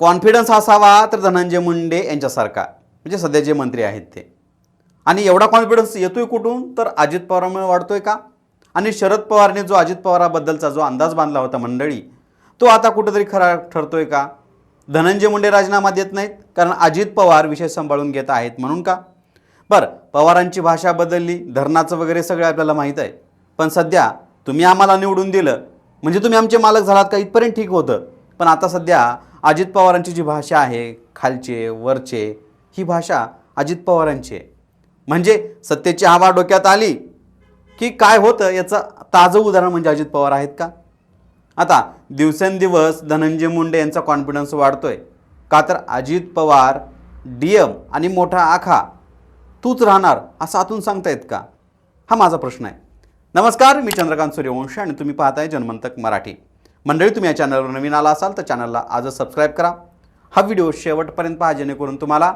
Confidence असावा तर धनंजय मुंडे यांच्यासारखा म्हणजे सध्या जे मंत्री आहेत ते. आणि एवढा कॉन्फिडन्स येतोय कुठून? तर अजित पवारांमुळे वाढतोय का? आणि शरद पवारने जो अजित पवाराबद्दलचा जो अंदाज बांधला होता मंडळी तो आता कुठंतरी खरा ठरतोय का? धनंजय मुंडे राजीनामा देत नाहीत कारण अजित पवार विषय सांभाळून घेत आहेत म्हणून का? बरं पवारांची भाषा बदलली धरणाचं वगैरे सगळं आपल्याला माहीत आहे. पण सध्या तुम्ही आम्हाला निवडून दिलं म्हणजे तुम्ही आमचे मालक झालात का इथपर्यंत ठीक होतं. पण आता सध्या अजित पवारांची जी भाषा आहे खालचे वरचे ही भाषा अजित पवारांची आहे. म्हणजे सत्तेची हवा डोक्यात आली की काय होतं याचं ताजं उदाहरण म्हणजे अजित पवार आहेत का? आता दिवसेंदिवस धनंजय मुंडे यांचा कॉन्फिडन्स वाढतोय. का तर अजित पवार डी एम आणि मोठा आखा तूच राहणार असं आतून सांगतायत का? हा माझा प्रश्न आहे. नमस्कार मी चंद्रकांत सूर्यवंशी आणि तुम्ही पाहताय जनमंतक मराठी. मंडळी तुम्ही या चॅनलवर नवीन आला असाल तर चॅनलला आजच सबस्क्राईब करा. हा व्हिडिओ शेवटपर्यंत पहा जेणेकरून तुम्हाला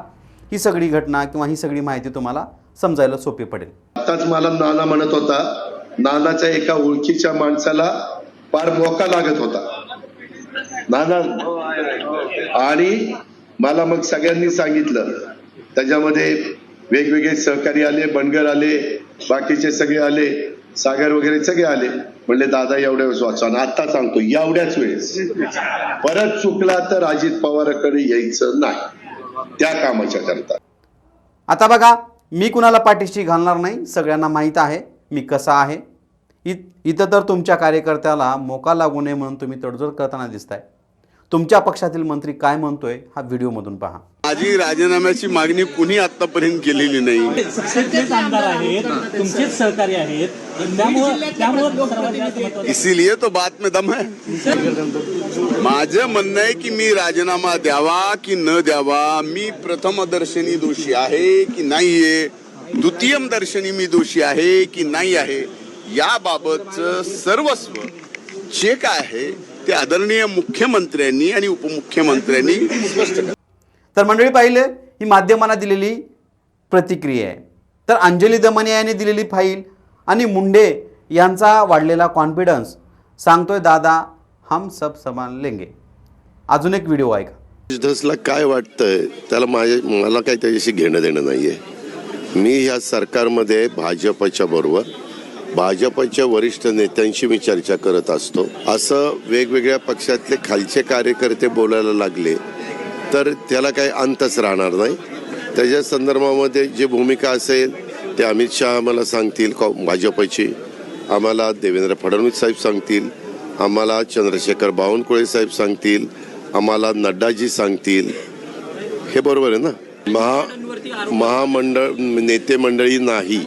ही सगळी घटना किंवा ही सगळी माहिती तुम्हाला समजायला सोपी पडेल. आताच मला नाना म्हणत होता नानाच्या एका ओळखीच्या माणसाला फार मोका लागत होता. नाना आणि मला मग सगळ्यांनी सांगितलं. त्याच्यामध्ये वेगवेगळे सहकारी आले बनगर आले बाकीचे सगळे आले सागर वगैरे सगळे आले. म्हणले दादा एवढ्या वेळेस वाचवा आता सांगतो एवढ्याच वेळेस. परत चुकला तर अजित पवाराकडे यायचं नाही. त्या कामाच्या करता. आता बघा मी कुणाला पाठीशी घालणार नाही सगळ्यांना माहीत आहे मी कसा आहे. इ इथं तर तुमच्या कार्यकर्त्याला मोका लागू नये म्हणून तुम्ही तडजोड करताना दिसताय. तुमच्या पक्षातील मंत्री काय म्हणतोय हा व्हिडिओमधून पहा. माझी राजीनाम्याची मागणी कुणी आतापर्यंत केलेली नाही. सगळेच आमदार आहेत तुमचेच सहकारी आहेत त्यामुळं त्यामुळं सर्वात जास्त महत्त्वाचं इसीलिए तो बात में दम है। माझं म्हणणं आहे की मी राजीनामा द्यावा की न द्यावा मी प्रथम दर्शनी दोषी आहे की नाहीये द्वितीयम दर्शनी मी दोषी आहे की नाही आहे याबाबतचं सर्वस्व जे काय आहे ते आदरणीय मुख्यमंत्र्यांनी आणि उपमुख्यमंत्र्यांनी स्पष्ट केलं. तर मंडळी पाहिले ही माध्यमांना दिलेली प्रतिक्रिया आहे. तर अंजली दमनिया यांनी दिलेली फाईल आणि मुंडे यांचा वाढलेला कॉन्फिडन्स सांगतोय दादा हम सब समान लेंगे. अजून एक व्हिडिओ ऐका. बिझनेसला काय वाटतंय त्याला माझ्या मला काही त्याच्याशी घेणं देणं नाहीये. मी ह्या सरकारमध्ये भाजपच्या बरोबर भाजपच्या वरिष्ठ नेत्यांशी मी चर्चा करत असतो. असं वेगवेगळ्या पक्षातले खालचे कार्यकर्ते बोलायला लागले तर त्याला काही अंतच राहणार नाही. त्याच्या संदर्भामध्ये जी भूमिका असेल ते अमित शहा आम्हाला सांगतील कॉ- भाजपची. आम्हाला देवेंद्र फडणवीस साहेब सांगतील आम्हाला चंद्रशेखर बावनकुळे साहेब सांगतील आम्हाला नड्डाजी सांगतील. हे बरोबर आहे ना? महा महामंडळ नेते मंडळी नाही.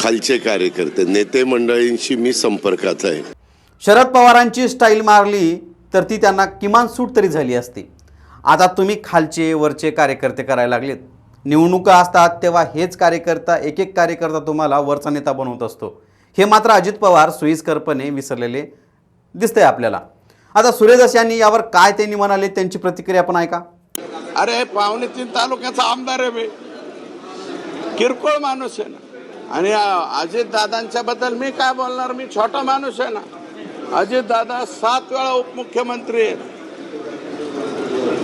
खालचे कार्यकर्ते नेते मंडळींशी मी संपर्कात आहे. शरद पवारांची स्टाईल मारली तर ती त्यांना किमान सूट तरी झाली असती. आता तुम्ही खालचे वरचे कार्यकर्ते करायला लागलेत. निवडणुका असतात तेव्हा हेच कार्यकर्ता एक एक कार्यकर्ता तुम्हाला वरचा नेता बनवत असतो. हे मात्र अजित पवार सोयीस्करपणे विसरलेले दिसतंय आपल्याला. आता सुरेश यांनी यावर काय त्यांनी म्हणाले त्यांची प्रतिक्रिया पण ऐका. अरे पावणे तीन तालुक्याचा आमदार आहे मी. किरकोळ माणूस आहे ना. आणि अजित दादांच्या बद्दल मी काय बोलणार? मी छोटा माणूस आहे ना. अजित दादा सात वेळा उपमुख्यमंत्री आहेत.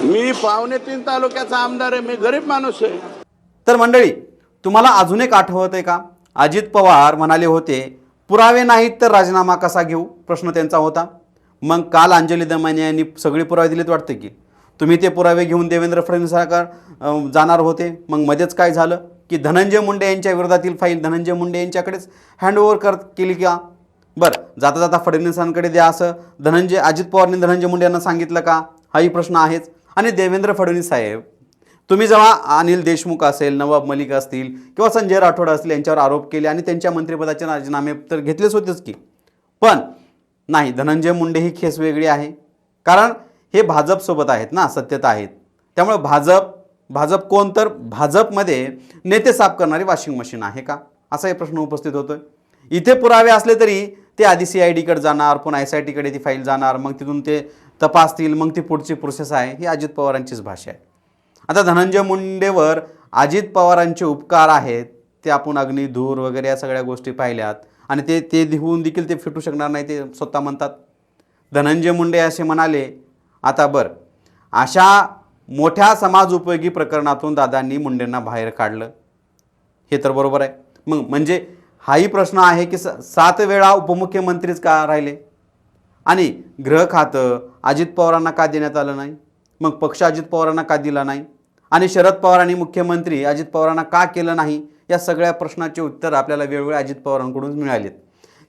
मी पावणे तीन तालुक्याचा आमदार आहे. मी गरीब माणूस आहे. तर मंडळी तुम्हाला अजून एक आठवत आहे का? अजित पवार म्हणाले होते पुरावे नाहीत तर राजीनामा कसा घेऊ? प्रश्न त्यांचा होता. मग काल अंजली दमाने यांनी सगळे पुरावे दिलेत वाटते की. तुम्ही ते पुरावे घेऊन देवेंद्र फडणवीस सरकार जाणार होते. मग मध्येच काय झालं? की धनंजय मुंडे यांच्या विरोधातील फाईल धनंजय मुंडे यांच्याकडेच हँडओव्हर कर केली का? बरं जाता जाता फडणवीसांकडे द्या असं धनंजय अजित पवारने धनंजय मुंडे यांना सांगितलं का? हाही प्रश्न आहेच. आणि देवेंद्र फडणवीस साहेब तुम्ही जेव्हा अनिल देशमुख असेल नवाब मलिक असतील किंवा संजय राठोड असतील यांच्यावर आरोप केले आणि त्यांच्या मंत्रिपदाचे राजीनामे तर घेतलेच होतेच की. पण नाही धनंजय मुंडे ही खेस वेगळी आहे. कारण हे भाजपसोबत आहेत ना सत्यता आहेत. त्यामुळे भाजप भाजप कोण तर? भाजपमध्ये नेते साफ करणारी वॉशिंग मशीन आहे का? असा हे प्रश्न उपस्थित होतोय. इथे पुरावे असले तरी ते आधी सी आय डीकडे जाणार पुन्हा एस आय टीकडे ती फाईल जाणार मग तिथून ते तपासतील मग ती पुढची प्रोसेस आहे ही अजित पवारांचीच भाषा आहे. आता धनंजय मुंडेवर अजित पवारांचे उपकार आहेत ते आपण अग्नी धूर वगैरे या सगळ्या गोष्टी पाहिल्यात आणि ते ते होऊन देखील ते फिटू शकणार नाही ते स्वतः म्हणतात. धनंजय मुंडे असे म्हणाले आता बरं अशा मोठ्या समाज उपयोगी प्रकरणातून दादांनी मुंडेंना बाहेर काढलं. हे तर बरोबर आहे. मग म्हणजे हाही प्रश्न आहे की स सात वेळा उपमुख्यमंत्रीच का राहिले? आणि गृह खातं अजित पवारांना का देण्यात आलं नाही? मग पक्ष अजित पवारांना का दिला नाही? आणि शरद पवार आणि मुख्यमंत्री अजित पवारांना का केलं नाही? या सगळ्या प्रश्नाचे उत्तर आपल्याला वेळोवेळी अजित पवारांकडून मिळालेत.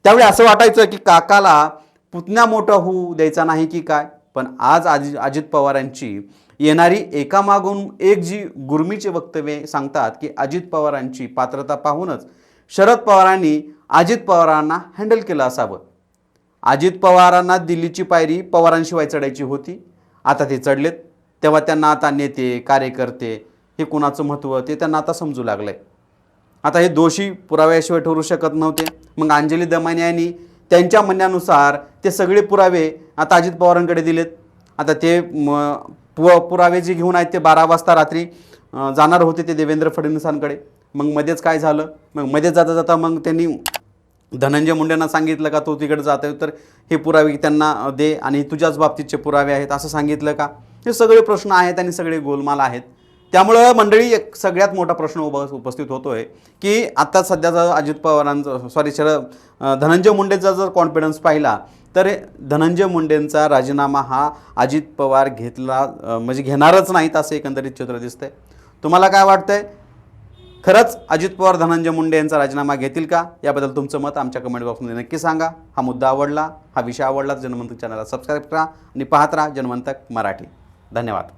त्यावेळी असं वाटायचं की काकाला पुतण्या मोठा होऊ द्यायचा नाही की काय? पण आज अजि अजित पवारांची येणारी एकामागून एक जी गुरमीचे वक्तव्ये सांगतात की अजित पवारांची पात्रता पाहूनच शरद पवारांनी अजित पवारांना हँडल केलं असावं. अजित पवारांना दिल्लीची पायरी पवारांशिवाय चढायची होती. आता ते चढलेत. तेव्हा त्यांना आता नेते कार्यकर्ते हे कुणाचं महत्त्व ते त्यांना आता समजू लागलं आहे आता हे दोषी पुराव्याशिवाय ठरू शकत नव्हते. मग अंजली दमाने यांनी त्यांच्या म्हणण्यानुसार ते सगळे पुरावे आता अजित पवारांकडे दिलेत. आता ते म, पु पुरावे जे घेऊन आहेत ते बारा वाजता रात्री जाणार होते ते देवेंद्र फडणवीसांकडे. मग मध्येच काय झालं? मग मध्येच जाता जाता मग त्यांनी धनंजय मुंडेंना सांगितलं का तो तिकडे जात आहे? तर हे पुरावे त्यांना दे आणि तुझ्याच बाबतीतचे पुरावे आहेत असं सांगितलं का? हे सगळे प्रश्न आहेत आणि सगळे गोलमाल आहेत. त्यामुळं मंडळी एक सगळ्यात मोठा प्रश्न उभा उपस्थित होतो आहे की आत्ता सध्याचा अजित पवारांचा सॉरी शरद धनंजय मुंडेचा जर कॉन्फिडन्स पाहिला तर धनंजय मुंडेंचा राजीनामा हा अजित पवार घेतला म्हणजे घेणारच नाहीत असं एकंदरीत चित्र दिसतंय. तुम्हाला काय वाटतंय? खरंच अजित पवार धनंजय मुंडे यांचा राजीनामा घेतील का? याबद्दल तुमचं मत आमच्या कमेंट बॉक्समध्ये नक्की सांगा. हा मुद्दा आवडला हा विषय आवडला तर जनमंतक चॅनलला सबस्क्राईब करा आणि पाहत राहा जनमंतक मराठी. धन्यवाद.